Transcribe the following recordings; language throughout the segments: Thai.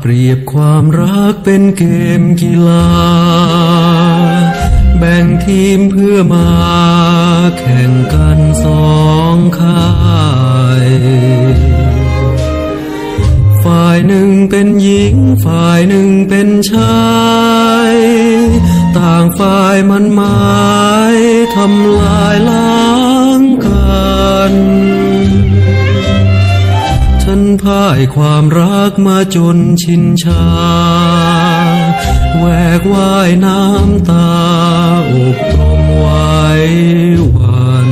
เปรียบความรักเป็นเกมกีฬา แบ่งทีมเพื่อมาแข่งกันสองค่าย ฝ่ายหนึ่งเป็นหญิง ฝ่ายหนึ่งเป็นชาย ต่างฝ่ายมันหมายทำลายล้างกัน พ่ายความรักมาจนชินชาแหวกว่ายน้ำตาอบรมไว้วัน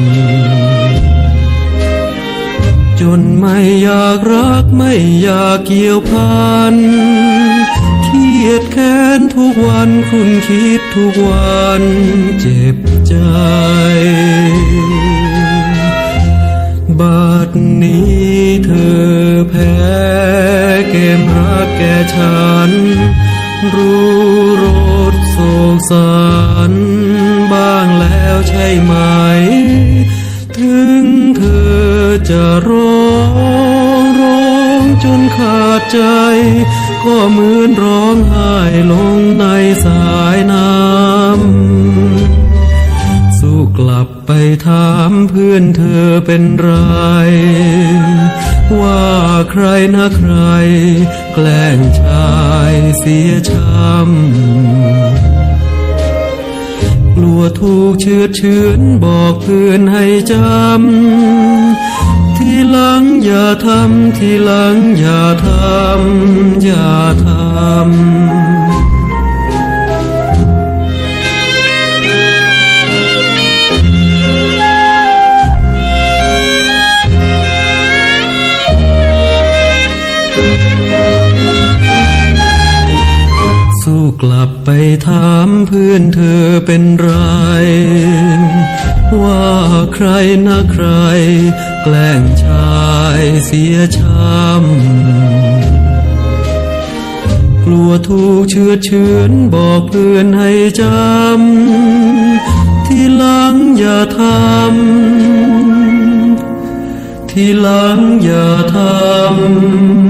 จนไม่อยากรักไม่อยากเกี่ยวพันเครียดแค้นทุกวันคุณคิดทุกวันเจ็บใจบัดนี้ อแพ้เกมรักแก่ฉัน รู้รสโศกสันบ้างแล้วใช่ไหม ถึงเธอจะร้องร้องจนขาดใจ ก็เหมือนร้องไห้ลงในสา กลับไปถามเพื่อนเธอเป็นไร ว่าใครนะใคร แกล้งชายเสียช้ำกลัวถูกเชื้อเชือนบอกเพื่อนให้จำ ทีหลังอย่าทำ ทีหลังอย่าทำ อย่าทำ กลับไปถามเพื่อนเธอเป็นไร ว่าใครนะใคร แกล้งชายเสียช้ำกลัวถูกเชือเชือนบอกเพื่อนให้จำ ทีหลังอย่าทำ ทีหลังอย่าทำอย่าทำ